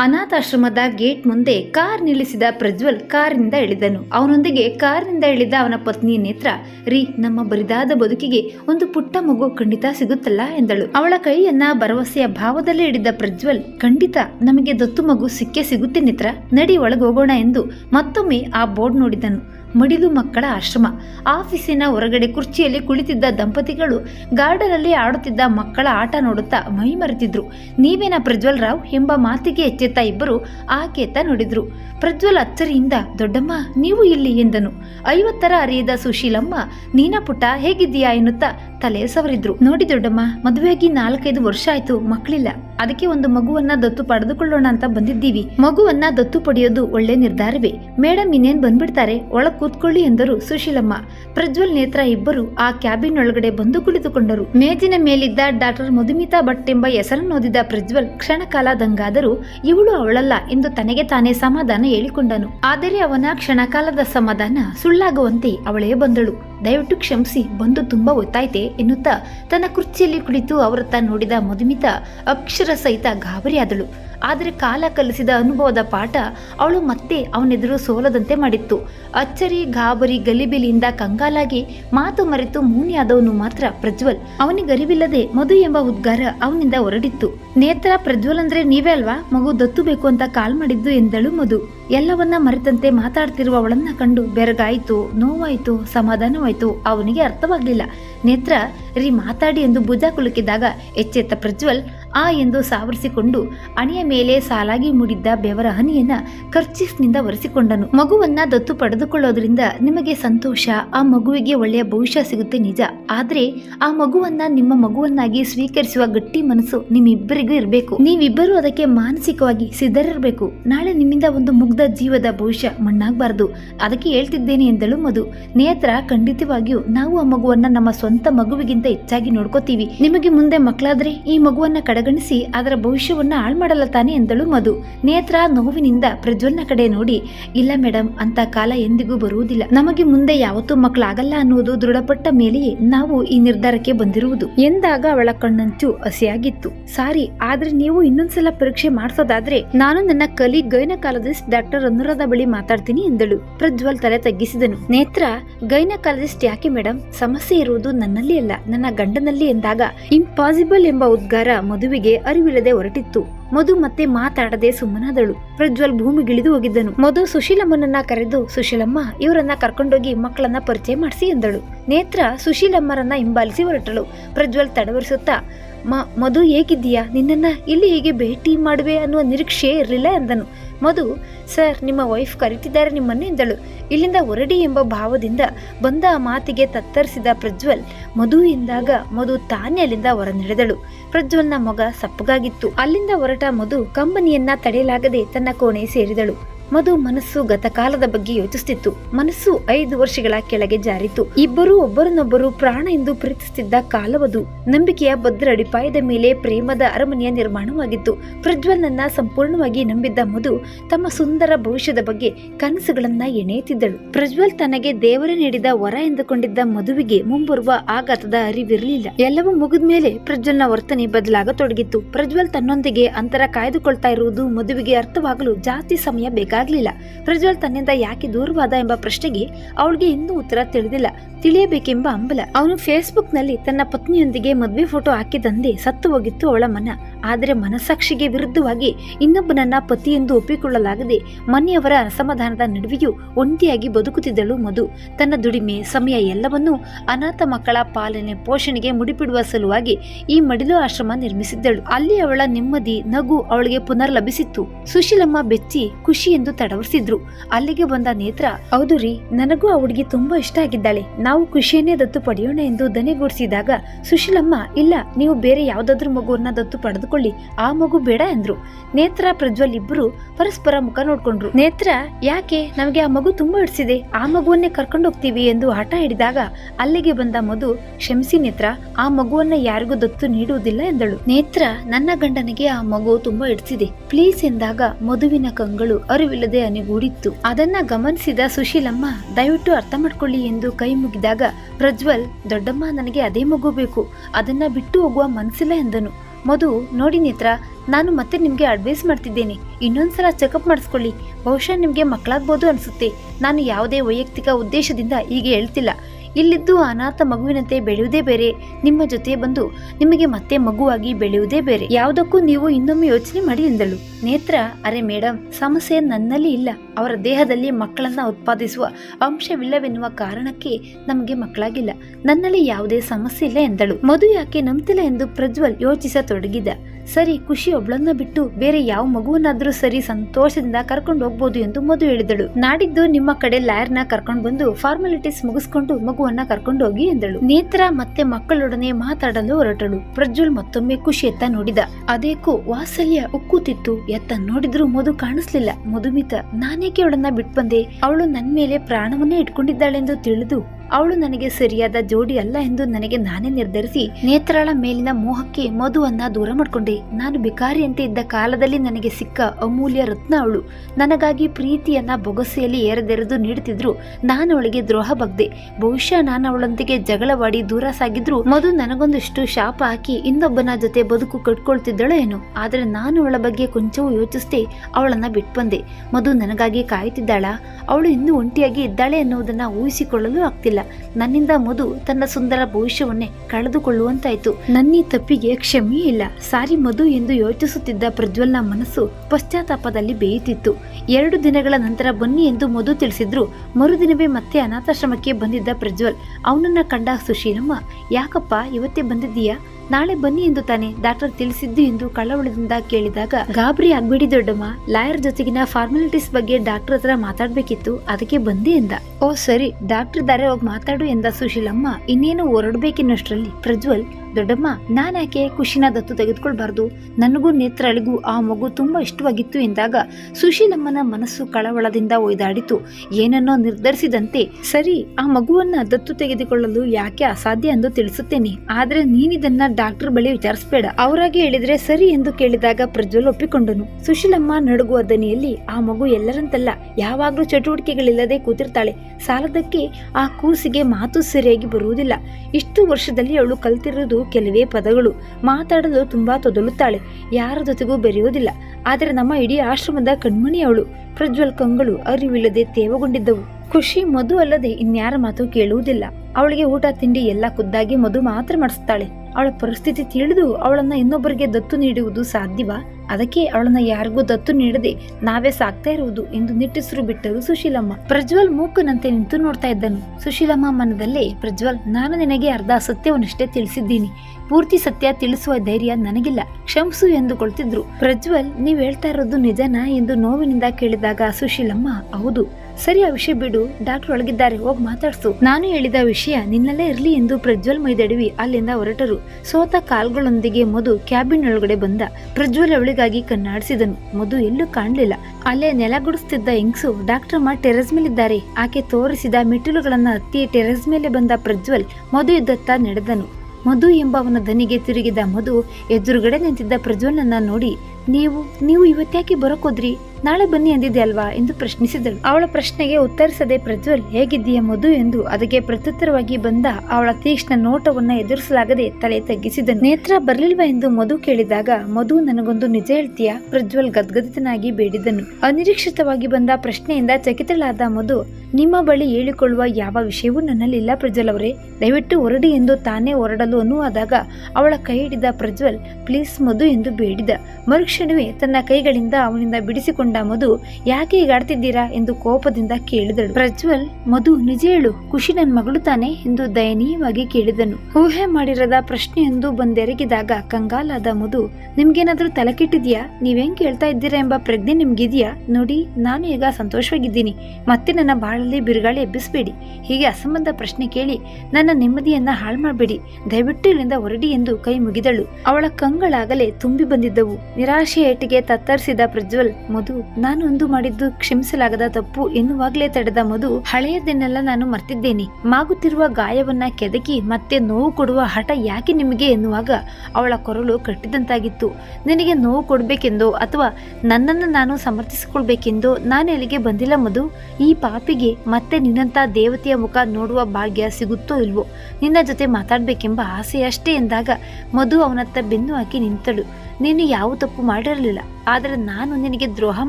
ಅನಾಥಾಶ್ರಮದ gate ಮುಂದೆ car ನಿಲ್ಲಿಸಿದ ಪ್ರಜ್ವಲ್ ಕಾರಿನಿಂದ ಇಳಿದನು. ಅವನೊಂದಿಗೆ ಕಾರಿನಿಂದ ಇಳಿದ ಅವನ ಪತ್ನಿ ನೇತ್ರ, ರೀ, ನಮ್ಮ ಬರಿದಾದ ಬದುಕಿಗೆ ಒಂದು ಪುಟ್ಟ ಮಗು ಖಂಡಿತ ಸಿಗುತ್ತಲ್ಲ ಎಂದಳು. ಅವಳ ಕೈಯನ್ನ ಭರವಸೆಯ ಭಾವದಲ್ಲಿ ಹಿಡಿದ ಪ್ರಜ್ವಲ್, ಖಂಡಿತ, ನಮಗೆ ದತ್ತು ಮಗು ಸಿಕ್ಕೇ ಸಿಗುತ್ತೆ ನೇತ್ರ, ನಡಿ ಒಳಗೋಗೋಣ ಎಂದು ಮತ್ತೊಮ್ಮೆ ಆ ಬೋರ್ಡ್ ನೋಡಿದನು. ಮಡಿಲು ಮಕ್ಕಳ ಆಶ್ರಮ. ಆಫೀಸಿನ ಹೊರಗಡೆ ಕುರ್ಚಿಯಲ್ಲಿ ಕುಳಿತಿದ್ದ ದಂಪತಿಗಳು ಗಾರ್ಡನಲ್ಲಿ ಆಡುತ್ತಿದ್ದ ಮಕ್ಕಳ ಆಟ ನೋಡುತ್ತಾ ಮೈ ಮರೆತಿದ್ರು. ನೀವೇನ ಪ್ರಜ್ವಲ್ ರಾವ್? ಎಂಬ ಮಾತಿಗೆ ಎಚ್ಚೆತ್ತ ಇಬ್ಬರು ಆಕೆತ್ತ ನೋಡಿದ್ರು. ಪ್ರಜ್ವಲ್ ಅಚ್ಚರಿಯಿಂದ, ದೊಡ್ಡಮ್ಮ, ನೀವು ಇಲ್ಲಿ? ಎಂದನು. ಐವತ್ತರ ಅರಿಯದ ಸುಶೀಲಮ್ಮ, ನೀನಾ ಪುಟ್ಟ ಹೇಗಿದ್ದೀಯಾ? ಎನ್ನುತ್ತಾ ತಲೆ ಸವರಿದ್ರು. ನೋಡಿ ದೊಡ್ಡಮ್ಮ, ಮದುವೆಯಾಗಿ ನಾಲ್ಕೈದು ವರ್ಷ ಆಯ್ತು, ಮಕ್ಕಳಿಲ್ಲ. ಅದಕ್ಕೆ ಒಂದು ಮಗುವನ್ನ ದತ್ತು ಪಡೆದುಕೊಳ್ಳೋಣ ಅಂತ ಬಂದಿದ್ದೀವಿ. ಮಗುವನ್ನ ದತ್ತು ಪಡೆಯೋದು ಒಳ್ಳೆ ನಿರ್ಧಾರವೇ. ಮೇಡಮ್ ಇನ್ನೇನ್ ಬಂದ್ಬಿಡ್ತಾರೆ? ಒಳಗ್ ಕೂತ್ಕೊಳ್ಳಿ ಎಂದರು ಸುಶೀಲಮ್ಮ. ಪ್ರಜ್ವಲ್ ನೇತ್ರ ಇಬ್ಬರು ಆ ಕ್ಯಾಬಿನ್ ಒಳಗಡೆ ಬಂದು ಕುಳಿತುಕೊಂಡರು. ಮೇಜಿನ ಮೇಲಿದ್ದ ಡಾಕ್ಟರ್ ಮಧುಮಿತಾ ಭಟ್ ಎಂಬ ಹೆಸರನ್ನು ಓದಿದ ಪ್ರಜ್ವಲ್ ಕ್ಷಣಕಾಲ ದಂಗಾದರೂ ಇವಳು ಅವಳಲ್ಲ ಎಂದು ತನಗೆ ತಾನೇ ಸಮಾಧಾನ ಹೇಳಿಕೊಂಡನು. ಆದರೆ ಅವನ ಕ್ಷಣಕಾಲದ ಸಮಾಧಾನ ಸುಳ್ಳಾಗುವಂತೆ ಅವಳೇ ಬಂದಳು. ದಯವಿಟ್ಟು ಕ್ಷಮಿಸಿ, ಬಂದು ತುಂಬಾ ಒತ್ತಾಯ್ತೆ ಎನ್ನುತ್ತಾ ತನ್ನ ಕುರ್ಚಿಯಲ್ಲಿ ಕುಳಿತು ಅವರತ್ತ ನೋಡಿದ ಮಧುಮಿತಾ ಅಕ್ಷರ ಸಹಿತ ಗಾಬರಿಯಾದಳು. ಆದರೆ ಕಾಲ ಕಲಿಸಿದ ಅನುಭವದ ಪಾಠ ಅವಳು ಮತ್ತೆ ಅವನೆದುರು ಸೋಲದಂತೆ ಮಾಡಿತ್ತು. ಅಚ್ಚರಿ ಗಾಬರಿ ಗಲಿಬಿಲಿಯಿಂದ ಕಂಗಾಲಾಗಿ ಮಾತು ಮರೆತು ಮೂನಿಯಾದವನು ಮಾತ್ರ ಪ್ರಜ್ವಲ್. ಅವನಿಗರಿವಿಲ್ಲದೆ ಮಧು ಎಂಬ ಉದ್ಗಾರ ಅವನಿಂದ ಹೊರಡಿತ್ತು. ನೇತ್ರ, ಪ್ರಜ್ವಲ್ ಅಂದ್ರೆ ನೀವೇ ಅಲ್ವಾ? ಮಗು ದತ್ತು ಬೇಕು ಅಂತ ಕಾಲ್ ಮಾಡಿದ್ದು ಎಂದಳು ಮಧು. ಎಲ್ಲವನ್ನ ಮರೆತಂತೆ ಮಾತಾಡ್ತಿರುವ ಅವಳನ್ನ ಕಂಡು ಬೆರಗಾಯಿತು, ನೋವಾಯಿತು, ಸಮಾಧಾನವಾಯಿತು. ಅವನಿಗೆ ಅರ್ಥವಾಗಲಿಲ್ಲ. ನೇತ್ರ, ರೀ ಮಾತಾಡಿ ಎಂದು ಭುಜ ಕುಲುಕಿದಾಗ ಎಚ್ಚೆತ್ತ ಪ್ರಜ್ವಲ್, ಆ ಎಂದು ಸಾವರಿಸಿಕೊಂಡು ಅಣಿಯ ಮೇಲೆ ಸಾಲಾಗಿ ಮೂಡಿದ್ದ ಬೆವರ ಹನಿಯನ್ನ ಕರ್ಚೀಫ್ನಿಂದ ಒರೆಸಿಕೊಂಡನು. ಮಗುವನ್ನ ದತ್ತು ಪಡೆದುಕೊಳ್ಳೋದ್ರಿಂದ ನಿಮಗೆ ಸಂತೋಷ, ಆ ಮಗುವಿಗೆ ಒಳ್ಳೆಯ ಭವಿಷ್ಯ ಸಿಗುತ್ತೆ ನಿಜ. ಆದ್ರೆ ಆ ಮಗುವನ್ನ ನಿಮ್ಮ ಮಗುವನ್ನಾಗಿ ಸ್ವೀಕರಿಸುವ ಗಟ್ಟಿ ಮನಸ್ಸು ನಿಮ್ಮಿಬ್ಬರಿಗೂ ಇರಬೇಕು. ನೀವಿಬ್ಬರು ಅದಕ್ಕೆ ಮಾನಸಿಕವಾಗಿ ಸಿದ್ಧರಿರಬೇಕು. ನಾಳೆ ನಿಮ್ಮಿಂದ ಒಂದು ಮುಗ್ಧ ಜೀವದ ಭವಿಷ್ಯ ಮಣ್ಣಾಗಬಾರದು. ಅದಕ್ಕೆ ಹೇಳ್ತಿದ್ದೇನೆ ಎಂದಳು ಮಧು. ನೇತ್ರ ಖಂಡಿತವಾಗಿಯೂ ನಾವು ಆ ಮಗುವನ್ನ ನಮ್ಮ ಸ್ವಂತ ಮಗುವಿಗಿಂತ ಹೆಚ್ಚಾಗಿ ನೋಡ್ಕೋತೀವಿ. ನಿಮಗೆ ಮುಂದೆ ಮಕ್ಕಳಾದ್ರೆ ಈ ಮಗುವನ್ನ ಕಡೆಗಣಿಸಿ ಅದರ ಭವಿಷ್ಯವನ್ನ ಹಾಳು ಮಾಡಲ್ಲ ತಾನೆ ಎಂದಳು ಮಧು. ನೇತ್ರ ನೋವಿನಿಂದ ಪ್ರಜ್ವಲ್ನ ಕಡೆ ನೋಡಿ, ಇಲ್ಲ ಮೇಡಮ್ ಅಂತ ಕಾಲ ಎಂದಿಗೂ ಬರುವುದಿಲ್ಲ. ನಮಗೆ ಮುಂದೆ ಯಾವತ್ತೂ ಮಕ್ಕಳಾಗಲ್ಲ ಅನ್ನುವುದು ದೃಢಪಟ್ಟ ಮೇಲೆಯೇ ನಾವು ಈ ನಿರ್ಧಾರಕ್ಕೆ ಬಂದಿರುವುದು. ಎಂದಾಗ ಅವಳ ಕಣ್ಣಂಚು ಹಸಿಯಾಗಿತ್ತು. ಸಾರಿ, ಆದ್ರೆ ನೀವು ಇನ್ನೊಂದ್ಸಲ ಪರೀಕ್ಷೆ ಮಾಡಿಸೋದಾದ್ರೆ ನಾನು ನನ್ನ ಕಲಿ ಗೈನಕಾಲಜಿಸ್ಟ್ ಡಾಕ್ಟರ್ ಅನುರಾಧ ಬಳಿ ಮಾತಾಡ್ತೀನಿ ಎಂದಳು. ಪ್ರಜ್ವಲ್ ತಲೆ ತಗ್ಗಿಸಿದನು. ನೇತ್ರ, ಗೈನಕಾಲಜಿಸ್ಟ್ ಯಾಕೆ ಮೇಡಮ್ ಸಮಸ್ಯೆ ಇರುವುದು ನನ್ನಲ್ಲಿ ಅಲ್ಲ ನನ್ನ ಗಂಡನಲ್ಲಿ ಎಂದಾಗ, ಇಂಪಾಸಿಬಲ್ ಎಂಬ ಉದ್ಗಾರ ಮದುವೆಗೆ ಅರಿವಿಲ್ಲದೆ ಹೊರಟಿತ್ತು. ಮಧು ಮತ್ತೆ ಮಾತಾಡದೆ ಸುಮ್ಮನಾದಳು. ಪ್ರಜ್ವಲ್ ಭೂಮಿಗಿಳಿದು ಹೋಗಿದ್ದನು. ಮಧು ಸುಶೀಲಮ್ಮನನ್ನ ಕರೆದು, ಸುಶೀಲಮ್ಮ, ಇವರನ್ನ ಕರ್ಕೊಂಡೋಗಿ ಮಕ್ಕಳನ್ನ ಪರಿಚಯ ಮಾಡಿಸಿ ಎಂದಳು. ನೇತ್ರ ಸುಶೀಲಮ್ಮರನ್ನ ಹಿಂಬಾಲಿಸಿ ಹೊರಟಳು. ಪ್ರಜ್ವಲ್ ತಡವರಿಸುತ್ತಾ, ಮ, ಮಧು ಹೇಗಿದ್ದೀಯಾ? ನಿನ್ನನ್ನ ಇಲ್ಲಿ ಹೀಗೆ ಭೇಟಿ ಮಾಡುವೆ ಅನ್ನುವ ನಿರೀಕ್ಷೆ ಇರಲಿಲ್ಲ ಎಂದನು. ಮಧು, ಸರ್, ನಿಮ್ಮ ವೈಫ್ ಕರೀತಿದ್ದಾರೆ ನಿಮ್ಮನ್ನು ಎಂದಳು. ಇಲ್ಲಿಂದ ಹೊರಡಿ ಎಂಬ ಭಾವದಿಂದ ಬಂದ ಮಾತಿಗೆ ತತ್ತರಿಸಿದ ಪ್ರಜ್ವಲ್ ಮಧು ಎಂದಾಗ ಮಧು ತಾನೇ ಅಲ್ಲಿಂದ ಹೊರ ನಡೆದಳು ಪ್ರಜ್ವಲ್ನ ಮಗ ಸಪ್ಪಗಾಗಿತ್ತು. ಅಲ್ಲಿಂದ ಹೊರಟ ಮಧು ಕಂಬನಿಯನ್ನ ತಡೆಯಲಾಗದೆ ತನ್ನ ಕೋಣೆ ಸೇರಿದಳು. ಮಧು ಮನಸ್ಸು ಗತಕಾಲದ ಬಗ್ಗೆ ಯೋಚಿಸುತ್ತಿತ್ತು ಮನಸ್ಸು ಐದು ವರ್ಷಗಳ ಕೆಳಗೆ ಜಾರಿತು ಇಬ್ಬರು ಒಬ್ಬರನ್ನೊಬ್ಬರು ಪ್ರಾಣ ಎಂದು ಪ್ರೀತಿಸುತ್ತಿದ್ದ ಕಾಲವದು. ನಂಬಿಕೆಯ ಭದ್ರ ಅಡಿಪಾಯದ ಮೇಲೆ ಪ್ರೇಮದ ಅರಮನೆಯ ನಿರ್ಮಾಣವಾಗಿತ್ತು. ಪ್ರಜ್ವಲ್ನನ್ನ ಸಂಪೂರ್ಣವಾಗಿ ನಂಬಿದ್ದ ಮಧು ತಮ್ಮ ಸುಂದರ ಭವಿಷ್ಯದ ಬಗ್ಗೆ ಕನಸುಗಳನ್ನ ಎಣೆಯುತ್ತಿದ್ದಳು. ಪ್ರಜ್ವಲ್ ತನಗೆ ದೇವರೇ ನೀಡಿದ ವರ ಎಂದುಕೊಂಡಿದ್ದ ಮಧುವಿಗೆ ಮುಂಬರುವ ಆಘಾತದ ಅರಿವಿರಲಿಲ್ಲ. ಎಲ್ಲವೂ ಮುಗಿದ ಮೇಲೆ ಪ್ರಜ್ವಲ್ನ ವರ್ತನೆ ಬದಲಾಗತೊಡಗಿತ್ತು. ಪ್ರಜ್ವಲ್ ತನ್ನೊಂದಿಗೆ ಅಂತರ ಕಾಯ್ದುಕೊಳ್ತಾ ಇರುವುದು ಮಧುವಿಗೆ ಅರ್ಥವಾಗಲು ಜಾಸ್ತಿ ಸಮಯ ಬೇಕಾಗ್ಲಿಲ್ಲ ಪ್ರಜ್ವಲ್ ತನ್ನಿಂದ ಯಾಕೆ ದೂರವಾದ ಎಂಬ ಪ್ರಶ್ನೆಗೆ ಅವಳಿಗೆ ಇನ್ನೂ ಉತ್ತರ ತಿಳಿದಿಲ್ಲ. ತಿಳಿಯಬೇಕೆಂಬ ಅಂಬಲ ಅವನು ಫೇಸ್ಬುಕ್ನಲ್ಲಿ ತನ್ನ ಪತ್ನಿಯೊಂದಿಗೆ ಮದುವೆ ಫೋಟೋ ಹಾಕಿದಂದೇ ಸತ್ತು ಹೋಗಿತ್ತು ಅವಳ ಮನ. ಆದರೆ ಮನಸ್ಸಾಕ್ಷಿಗೆ ವಿರುದ್ಧವಾಗಿ ಇನ್ನೊಬ್ಬನನ್ನ ಪತಿ ಎಂದು ಒಪ್ಪಿಕೊಳ್ಳಲಾಗದೆ ಮನೆಯವರ ಅಸಮಾಧಾನದ ನಡುವೆಯೂ ಒಂಟಿಯಾಗಿ ಬದುಕುತ್ತಿದ್ದಳು ಮಧು. ತನ್ನ ದುಡಿಮೆ, ಸಮಯ ಎಲ್ಲವನ್ನೂ ಅನಾಥ ಮಕ್ಕಳ ಪಾಲನೆ, ಪೋಷಣೆಗೆ ಮುಡಿಪಿಡುವ ಸಲುವಾಗಿ ಈ ಮಡಿಲು ಆಶ್ರಮ ನಿರ್ಮಿಸಿದ್ದಳು. ಅಲ್ಲಿ ಅವಳ ನೆಮ್ಮದಿ, ನಗು ಅವಳಿಗೆ ಪುನರ್ ಲಭಿಸಿತ್ತು ಸುಶೀಲಮ್ಮ ಬೆಚ್ಚಿ, ಖುಷಿ ಎಂದು ತಡವರಿಸಿದ್ರು. ಅಲ್ಲಿಗೆ ಬಂದ ನೇತ್ರ, ಹೌದು ರೀ, ನನಗೂ ಆ ಹುಡುಗಿ ತುಂಬಾ ಇಷ್ಟ ಆಗಿದ್ದಾಳೆ. ನಾವು ಖುಷಿಯನ್ನೇ ದತ್ತು ಪಡೆಯೋಣ ಎಂದು ದನಿಗೂಡಿಸಿದಾಗ, ಸುಶೀಲಮ್ಮ, ಇಲ್ಲ, ನೀವು ಬೇರೆ ಯಾವ್ದಾದ್ರೂ ಮಗುವನ್ನ ದತ್ತು ಪಡೆದುಕೊಳ್ಳಿ. ಆ ಮಗು ಬೇಡ ಎಂದ್ರು ನೇತ್ರ, ಪ್ರಜ್ವಲ್ ಇಬ್ಬರು ಪರಸ್ಪರ ಮುಖ ನೋಡ್ಕೊಂಡ್ರು. ನೇತ್ರ, ಯಾಕೆ? ನಮಗೆ ಆ ಮಗು ತುಂಬಾ ಹಿಡಿಸಿದೆ. ಆ ಮಗುವನ್ನೇ ಕರ್ಕೊಂಡು ಹೋಗ್ತೀವಿ ಎಂದು ಹಠ ಹಿಡಿದಾಗ, ಅಲ್ಲಿಗೆ ಬಂದ ಮಧು, ಕ್ಷಮಿಸಿ ನೇತ್ರ, ಆ ಮಗುವನ್ನ ಯಾರಿಗೂ ದತ್ತು ನೀಡುವುದಿಲ್ಲ ಎಂದಳು. ನೇತ್ರ, ನನ್ನ ಗಂಡನಿಗೆ ಆ ಮಗು ತುಂಬಾ ಹಿಡಿಸಿದೆ. ಪ್ಲೀಸ್ ಎಂದಾಗ ಮಧುವಿನ ಕಂಗಳು ಅರಿವಿಲ್ಲದೆ ಅನಿಗೂಡಿತ್ತು. ಅದನ್ನ ಗಮನಿಸಿದ ಸುಶೀಲಮ್ಮ, ದಯವಿಟ್ಟು ಅರ್ಥ ಮಾಡ್ಕೊಳ್ಳಿ ಎಂದು ಕೈ ಮುಗಿದಾಗ, ಪ್ರಜ್ವಲ್, ದೊಡ್ಡಮ್ಮ ನನಗೆ ಅದೇ ಮಗು ಬೇಕು. ಅದನ್ನ ಬಿಟ್ಟು ಹೋಗುವ ಮನಸ್ಸಿಲ್ಲ ಎಂದನು. ಮಧು, ನೋಡಿ ನೇತ್ರ, ನಾನು ಮತ್ತೆ ನಿಮಗೆ ಅಡ್ವೈಸ್ ಮಾಡ್ತಿದ್ದೇನೆ. ಇನ್ನೊಂದ್ಸಲ ಚೆಕಪ್ ಮಾಡಿಸ್ಕೊಳ್ಳಿ. ಬಹುಶಃ ನಿಮಗೆ ಮಕ್ಕಳಾಗ್ಬೋದು ಅನಿಸುತ್ತೆ. ನಾನು ಯಾವುದೇ ವೈಯಕ್ತಿಕ ಉದ್ದೇಶದಿಂದ ಹೀಗೆ ಹೇಳ್ತಿಲ್ಲ. ಇಲ್ಲಿದ್ದು ಅನಾಥ ಮಗುವಿನಂತೆ ಬೆಳೆಯುವುದೇ ಬೇರೆ. ನಿಮ್ಮ ಜೊತೆ ಬಂದು ನಿಮಗೆ ಮತ್ತೆ ಮಗುವಾಗಿ ಬೆಳೆಯುವುದೇ ಬೇರೆ. ಯಾವುದಕ್ಕೂ ನೀವು ಇನ್ನೊಮ್ಮೆ ಯೋಚನೆ ಮಾಡಿ ಎಂದಳು. ನೇತ್ರ, ಅರೆ ಮೇಡಮ್ ಸಮಸ್ಯೆ ನನ್ನಲ್ಲಿ ಇಲ್ಲ. ಅವರ ದೇಹದಲ್ಲಿ ಮಕ್ಕಳನ್ನ ಉತ್ಪಾದಿಸುವ ಅಂಶವಿಲ್ಲವೆನ್ನುವ ಕಾರಣಕ್ಕೆ ನಮಗೆ ಮಕ್ಕಳಾಗಿಲ್ಲ. ನನ್ನಲ್ಲಿ ಯಾವುದೇ ಸಮಸ್ಯೆ ಇಲ್ಲ ಎಂದಳು. ಮಧು ಯಾಕೆ ನಂಬ್ತಿಲ್ಲ? ಎಂದು ಪ್ರಜ್ವಲ್ ಯೋಚಿಸತೊಡಗಿದ. ಸರಿ, ಖುಷಿ ಒಬ್ಳನ್ನ ಬಿಟ್ಟು ಬೇರೆ ಯಾವ ಮಗುವನ್ನಾದ್ರೂ ಸರಿ ಸಂತೋಷದಿಂದ ಕರ್ಕೊಂಡು ಹೋಗ್ಬೋದು ಎಂದು ಮಧು ಹೇಳಿದಳು. ನಾಡಿದ್ದು ನಿಮ್ಮ ಕಡೆ ಲಾಯರ್ನ ಕರ್ಕೊಂಡು ಬಂದು ಫಾರ್ಮಾಲಿಟೀಸ್ ಮುಗಿಸ್ಕೊಂಡು ಮಗುವನ್ನ ಕರ್ಕೊಂಡು ಹೋಗಿ ಎಂದಳು. ನೇತ್ರ ಮತ್ತೆ ಮಕ್ಕಳೊಡನೆ ಮಾತಾಡಲು ಹೊರಟಳು. ಪ್ರಜ್ವಲ್ ಮತ್ತೊಮ್ಮೆ ಖುಷಿಯತ್ತ ನೋಡಿದ. ಅದೇಕೋ ವಾತ್ಸಲ್ಯ ಉಕ್ಕುತ್ತಿತ್ತು ಎತ್ತ ನೋಡಿದ್ರು ಮಧು ಕಾಣಿಸ್ಲಿಲ್ಲ. ಮಧುಮಿತ, ನಾನೇಕೆ ಅವಳನ್ನ ಬಿಟ್ಟು ಬಂದೆ ಅವಳು ನನ್ ಮೇಲೆ ಪ್ರಾಣವನ್ನೇ ಇಟ್ಕೊಂಡಿದ್ದಾಳೆಂದು ತಿಳಿದು ಅವಳು ನನಗೆ ಸರಿಯಾದ ಜೋಡಿ ಅಲ್ಲ ಎಂದು ನನಗೆ ನಾನೇ ನಿರ್ಧರಿಸಿ ನೇತ್ರಾಳ ಮೇಲಿನ ಮೋಹಕ್ಕೆ ಮಧುವನ್ನ ದೂರ ಮಾಡಿಕೊಂಡೆ. ನಾನು ಬಿಕಾರಿಯಂತೆ ಇದ್ದ ಕಾಲದಲ್ಲಿ ನನಗೆ ಸಿಕ್ಕ ಅಮೂಲ್ಯ ರತ್ನ ಅವಳು. ನನಗಾಗಿ ಪ್ರೀತಿಯನ್ನ ಬೊಗಸೆಯಲ್ಲಿ ಏರದೆರೆದು ನೀಡುತ್ತಿದ್ರು. ನಾನು ಅವಳಿಗೆ ದ್ರೋಹ ಬಗ್ದೆ. ಬಹುಶಃ ನಾನು ಅವಳೊಂದಿಗೆ ಜಗಳವಾಡಿ ದೂರ ಸಾಗಿದ್ರು ಮಧು ನನಗೊಂದಿಷ್ಟು ಶಾಪ ಹಾಕಿ ಇನ್ನೊಬ್ಬನ ಜೊತೆ ಬದುಕು ಕಟ್ಕೊಳ್ತಿದ್ದಳು ಏನು? ಆದ್ರೆ ನಾನು ಅವಳ ಬಗ್ಗೆ ಕೊಂಚವೂ ಯೋಚಿಸದೆ ಅವಳನ್ನ ಬಿಟ್ಬಂದೆ. ಮಧು ನನಗಾಗಿ ಕಾಯುತ್ತಿದ್ದಾಳ? ಅವಳು ಇನ್ನೂ ಒಂಟಿಯಾಗಿ ಇದ್ದಾಳೆ ಎನ್ನುವುದನ್ನ ಊಹಿಸಿಕೊಳ್ಳಲು ಆಗ್ತಿಲ್ಲ. ನನ್ನಿಂದ ಮಧು ತನ್ನ ಸುಂದರ ಭವಿಷ್ಯವನ್ನೇ ಕಳೆದುಕೊಳ್ಳುವಂತಾಯ್ತು. ನನ್ನೀ ತಪ್ಪಿಗೆ ಕ್ಷಮೆಯೇ ಇಲ್ಲ. ಸಾರಿ ಮಧು ಎಂದು ಯೋಚಿಸುತ್ತಿದ್ದ ಪ್ರಜ್ವಲ್ನ ಮನಸ್ಸು ಪಶ್ಚಾತ್ತಾಪದಲ್ಲಿ ಬೇಯುತ್ತಿತ್ತು. ಎರಡು ದಿನಗಳ ನಂತರ ಬನ್ನಿ ಎಂದು ಮಧು ತಿಳಿಸಿದ್ರು. ಮರುದಿನವೇ ಮತ್ತೆ ಅನಾಥಾಶ್ರಮಕ್ಕೆ ಬಂದಿದ್ದ ಪ್ರಜ್ವಲ್, ಅವನನ್ನ ಕಂಡ ಸುಶೀಲಮ್ಮ, ಯಾಕಪ್ಪ ಇವತ್ತೇ ಬಂದಿದ್ದೀಯಾ? ನಾಳೆ ಬನ್ನಿ ಎಂದು ತಾನೆ ಡಾಕ್ಟರ್ ತಿಳಿಸಿದ್ದು ಎಂದು ಕಳವಳದಿಂದ ಕೇಳಿದಾಗ, ಗಾಬರಿ ಆಗ್ಬೇಡಿ ದೊಡ್ಡಮ್ಮ, ಲಾಯರ್ ಜೊತೆಗಿನ ಫಾರ್ಮಾಲಿಟೀಸ್ ಬಗ್ಗೆ ಡಾಕ್ಟರ್ ಹತ್ರ ಮಾತಾಡ್ಬೇಕಿತ್ತು, ಅದಕ್ಕೆ ಬಂದೆ ಎಂದ. ಓ, ಸರಿ, ಡಾಕ್ಟರ್ ದಾರೆ ಹೋಗಿ ಮಾತಾಡು ಎಂದ ಸುಶೀಲಮ್ಮ. ಇನ್ನೇನು ಹೊರಡ್ಬೇಕಿನ್ನಷ್ಟರಲ್ಲಿ ಪ್ರಜ್ವಲ್, ದೊಡ್ಡಮ್ಮ ನಾನ್ಯಾಕೆ ಖುಷಿನ ದತ್ತು ತೆಗೆದುಕೊಳ್ಬಾರ್ದು? ನನಗೂ ನೇತ್ರಳಿಗೂ ಆ ಮಗು ತುಂಬಾ ಇಷ್ಟವಾಗಿತ್ತು ಎಂದಾಗ, ಸುಶೀಲಮ್ಮನ ಮನಸ್ಸು ಕಳವಳದಿಂದ ಒಯ್ದಾಡಿತು. ಏನನ್ನೋ ನಿರ್ಧರಿಸಿದಂತೆ, ಸರಿ, ಆ ಮಗುವನ್ನ ದತ್ತು ತೆಗೆದುಕೊಳ್ಳಲು ಯಾಕೆ ಅಸಾಧ್ಯ ಎಂದು ತಿಳಿಸುತ್ತೇನೆ, ಆದ್ರೆ ನೀನಿದನ್ನ ಡಾಕ್ಟರ್ ಬಳಿ ವಿಚಾರಿಸಬೇಡ. ಅವರಾಗಿ ಹೇಳಿದ್ರೆ ಸರಿ ಎಂದು ಕೇಳಿದಾಗ ಪ್ರಜ್ವಲ್ ಒಪ್ಪಿಕೊಂಡನು. ಸುಶೀಲಮ್ಮ ನಡುಗುವ ದನಿಯಲ್ಲಿ ಆ ಮಗು ಎಲ್ಲರಂತಲ್ಲ. ಯಾವಾಗ್ಲೂ ಚಟುವಟಿಕೆಗಳಿಲ್ಲದೆ ಕೂತಿರ್ತಾಳೆ. ಸಾಲದಕ್ಕೆ ಆ ಕೂಸಿಗೆ ಮಾತು ಸರಿಯಾಗಿ ಬರುವುದಿಲ್ಲ. ಇಷ್ಟು ವರ್ಷದಲ್ಲಿ ಅವಳು ಕಲ್ತಿರುವುದು ಕೆಲವೇ ಪದಗಳು. ಮಾತಾಡಲು ತುಂಬಾ ತೊದಲುತ್ತಾಳೆ. ಯಾರ ಜೊತೆಗೂ ಬೆರೆಯುವುದಿಲ್ಲ. ಆದರೆ ನಮ್ಮ ಇಡೀ ಆಶ್ರಮದ ಕಣ್ಮಣಿ ಅವಳು. ಪ್ರಜ್ವಲ್ ಕಂಗಳು ಅರಿವಿಲ್ಲದೆ ತೇವಗೊಂಡಿದ್ದವು. ಖುಷಿ ಮಧು ಅಲ್ಲದೆ ಇನ್ಯಾರ ಮಾತು ಕೇಳುವುದಿಲ್ಲ. ಅವಳಿಗೆ ಊಟ, ತಿಂಡಿ ಎಲ್ಲ ಖುದ್ದಾಗಿ ಮಧು ಮಾತ್ರ ಮಾಡಿಸ್ತಾಳೆ. ಅವಳ ಪರಿಸ್ಥಿತಿ ತಿಳಿದು ಅವಳನ್ನ ಇನ್ನೊಬ್ಬರಿಗೆ ದತ್ತು ನೀಡುವುದು ಸಾಧ್ಯವಾ? ಅದಕ್ಕೆ ಅವಳನ್ನ ಯಾರಿಗೂ ದತ್ತು ನೀಡದೆ ನಾವೇ ಸಾಕ್ತಾ ಇರುವುದು ಎಂದು ನಿಟ್ಟಿಸಿರು ಬಿಟ್ಟರು ಸುಶೀಲಮ್ಮ. ಪ್ರಜ್ವಲ್ ಮೂಕನಂತೆ ನಿಂತು ನೋಡ್ತಾ ಇದ್ದನು. ಸುಶೀಲಮ್ಮ ಮನದಲ್ಲೇ ಪ್ರಜ್ವಲ್, ನಾನು ನಿನಗೆ ಅರ್ಧ ಸತ್ಯವನ್ನಷ್ಟೇ ತಿಳಿಸಿದ್ದೀನಿ. ಪೂರ್ತಿ ಸತ್ಯ ತಿಳಿಸುವ ಧೈರ್ಯ ನನಗಿಲ್ಲ. ಕ್ಷಮಿಸು ಎಂದುಕೊಳ್ತಿದ್ರು. ಪ್ರಜ್ವಲ್, ನೀವ್ ಹೇಳ್ತಾ ಇರೋದು ನಿಜನಾ ಎಂದು ನೋವಿನಿಂದ ಕೇಳಿದಾಗ ಸುಶೀಲಮ್ಮ, ಹೌದು. ಸರಿ, ಆ ವಿಷಯ ಬಿಡು. ಡಾಕ್ಟರ್ ಒಳಗಿದ್ದಾರೆ. ಹೋಗಿ ಮಾತಾಡ್ಸು. ನಾನು ಹೇಳಿದ ವಿಷಯ ನಿನ್ನಲ್ಲೇ ಇರಲಿ ಎಂದು ಪ್ರಜ್ವಲ್ ಮೈದಡವಿ ಅಲ್ಲಿಂದ ಹೊರಟರು. ಸೋತ ಕಾಲ್ಗಳೊಂದಿಗೆ ಮಧು ಕ್ಯಾಬಿನ್ ಒಳಗಡೆ ಬಂದ. ಪ್ರಜ್ವಲ್ ಅವಳಿಗಾಗಿ ಕಣ್ಣಾಡಿಸಿದನು. ಮಧು ಎಲ್ಲೂ ಕಾಣಲಿಲ್ಲ. ಅಲ್ಲೇ ನೆಲಗುಡಿಸುತ್ತಿದ್ದ ಹೆಂಗ್ಸು ಡಾಕ್ಟರ್ ಮಾ ಟೆರೆಸ್ ಮೇಲಿದ್ದಾರೆ. ಆಕೆ ತೋರಿಸಿದ ಮೆಟ್ಟಿಲುಗಳನ್ನ ಹತ್ತಿ ಟೆರಸ್ ಮೇಲೆ ಬಂದ ಪ್ರಜ್ವಲ್ ಮಧು ಇದ್ದತ್ತ ನಡೆದನು. ಮಧು ಎಂಬವನ ದನಿಗೆ ತಿರುಗಿದ ಮಧು ಎದುರುಗಡೆ ನಿಂತಿದ್ದ ಪ್ರಜ್ವಲ್ನನ್ನ ನೋಡಿ, ನೀವು ನೀವು ಇವತ್ತ್ಯಾಕೆ ಬರೋಕೋದ್ರಿ ನಾಳೆ ಬನ್ನಿ ಅಂದಿದ್ದೆ ಅಲ್ವಾ ಎಂದು ಪ್ರಶ್ನಿಸಿದಳು. ಅವಳ ಪ್ರಶ್ನೆಗೆ ಉತ್ತರಿಸದೆ ಪ್ರಜ್ವಲ್, ಹೇಗಿದ್ದೀಯ ಮಧು? ಎಂದು ಅದಕ್ಕೆ ಪ್ರತ್ಯುತ್ತರವಾಗಿ ಬಂದ ಅವಳ ತೀಕ್ಷ್ಣ ನೋಟವನ್ನ ಎದುರಿಸಲಾಗದೆ ತಲೆ ತಗ್ಗಿಸಿದನು. ನೇತ್ರ ಬರ್ಲಿಲ್ವಾ? ಎಂದು ಮಧು ಕೇಳಿದಾಗ, ಮಧು, ನನಗೊಂದು ನಿಜ ಹೇಳ್ತೀಯ? ಪ್ರಜ್ವಲ್ ಗದ್ಗದಿತನಾಗಿ ಬೇಡಿದನು. ಅನಿರೀಕ್ಷಿತವಾಗಿ ಬಂದ ಪ್ರಶ್ನೆಯಿಂದ ಚಕಿತಳಾದ ಮಧು, ನಿಮ್ಮ ಬಳಿ ಹೇಳಿಕೊಳ್ಳುವ ಯಾವ ವಿಷಯವೂ ನನ್ನಲ್ಲಿಲ್ಲ ಪ್ರಜ್ವಲ್ ಅವರೇ. ದಯವಿಟ್ಟು ಹೊರಡಿ ಎಂದು ತಾನೇ ಹೊರಡಲು ಅನುವಾದಾಗ ಅವಳ ಕೈ ಹಿಡಿದ ಪ್ರಜ್ವಲ್, ಪ್ಲೀಸ್ ಮಧು ಎಂದು ಬೇಡಿದ ಮರುಕ್ಷಣವೇ ತನ್ನ ಕೈಗಳಿಂದ ಅವನಿಂದ ಬಿಡಿಸಿಕೊಂಡ ಮಧು, ಯಾಕೆ ಹೀಗಾಡ್ತಿದ್ದೀರಾ ಎಂದು ಕೋಪದಿಂದ ಕೇಳಿದಳು. ಪ್ರಜ್ವಲ್, ಮಧು, ನಿಜ ಹೇಳು, ಖುಷಿ ನನ್ ಮಗಳು ತಾನೆ? ಎಂದು ದಯನೀಯವಾಗಿ ಕೇಳಿದನು. ಊಹೆ ಮಾಡಿರದ ಪ್ರಶ್ನೆಯೊಂದು ಬಂದೆರಗಿದಾಗ ಕಂಗಾಲಾದ ಮಧು, ನಿಮ್ಗೇನಾದ್ರೂ ತಲೆ ಕೆಟ್ಟಿದ್ಯಾ ನೀವೇನ್ ಕೇಳ್ತಾ ಇದ್ದೀರಾ ಎಂಬ ಪ್ರಜ್ಞೆ ನಿಮ್ಗಿದ್ಯಾ? ನೋಡಿ, ನಾನು ಈಗ ಸಂತೋಷವಾಗಿದ್ದೀನಿ. ಮತ್ತೆ ನನ್ನ ಬಾಳಲ್ಲಿ ಬಿರುಗಾಳಿ ಎಬ್ಬಿಸಬೇಡಿ. ಹೀಗೆ ಅಸಂಬಂಧ ಪ್ರಶ್ನೆ ಕೇಳಿ ನನ್ನ ನೆಮ್ಮದಿಯನ್ನ ಹಾಳು ಮಾಡಬೇಡಿ. ದಯವಿಟ್ಟು ಇಲ್ಲಿಂದ ಹೊರಡಿ ಎಂದು ಕೈ ಮುಗಿದಳು. ಅವಳ ಕಂಗಳಾಗಲೇ ತುಂಬಿ ಬಂದಿದ್ದವು. ನಿರಾಶೆ ಏಟಿಗೆ ತತ್ತರಿಸಿದ ಪ್ರಜ್ವಲ್, ಮಧು ನಾನು ಒಂದು ಮಾಡಿದ್ದು ಕ್ಷಮಿಸಲಾಗದ ತಪ್ಪು ಎನ್ನುವಾಗಲೇ ತಡೆದ ಮಧು, ಹಳೆಯದನ್ನೆಲ್ಲ ನಾನು ಮರ್ತಿದ್ದೇನೆ. ಮಾಗುತ್ತಿರುವ ಗಾಯವನ್ನ ಕೆದಕಿ ಮತ್ತೆ ನೋವು ಕೊಡುವ ಹಠ ಯಾಕೆ ನಿಮಗೆ ಎನ್ನುವಾಗ ಅವಳ ಕೊರಳು ಕಟ್ಟಿದಂತಾಗಿತ್ತು. ನಿನಗೆ ನೋವು ಕೊಡಬೇಕೆಂದೋ ಅಥವಾ ನನ್ನನ್ನು ನಾನು ಸಮರ್ಥಿಸಿಕೊಳ್ಬೇಕೆಂದೋ ನಾನು ಎಲ್ಲಿಗೆ ಬಂದಿಲ್ಲ ಮಧು. ಈ ಪಾಪಿಗೆ ಮತ್ತೆ ನಿನ್ನಂತ ದೇವತೆಯ ಮುಖ ನೋಡುವ ಭಾಗ್ಯ ಸಿಗುತ್ತೋ ಇಲ್ವೋ? ನಿನ್ನ ಜೊತೆ ಮಾತಾಡಬೇಕೆಂಬ ಆಸೆ ಅಷ್ಟೇ ಎಂದಾಗ ಮಧು ಅವನತ್ತ ಬೆನ್ನು ಹಾಕಿ ನಿಂತಳು. ನೀನು ಯಾವ ತಪ್ಪು ಮಾಡಿರಲಿಲ್ಲ, ಆದರೆ ನಾನು ನಿನಗೆ ದ್ರೋಹ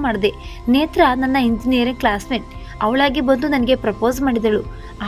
ಮಾಡಿದೆ. ನೇತ್ರ ನನ್ನ ಇಂಜಿನಿಯರಿಂಗ್ ಕ್ಲಾಸ್ಮೇಟ್ ಅವಳಾಗಿ ಬಂದು ನನಗೆ ಪ್ರಪೋಸ್ ಮಾಡಿದಳು.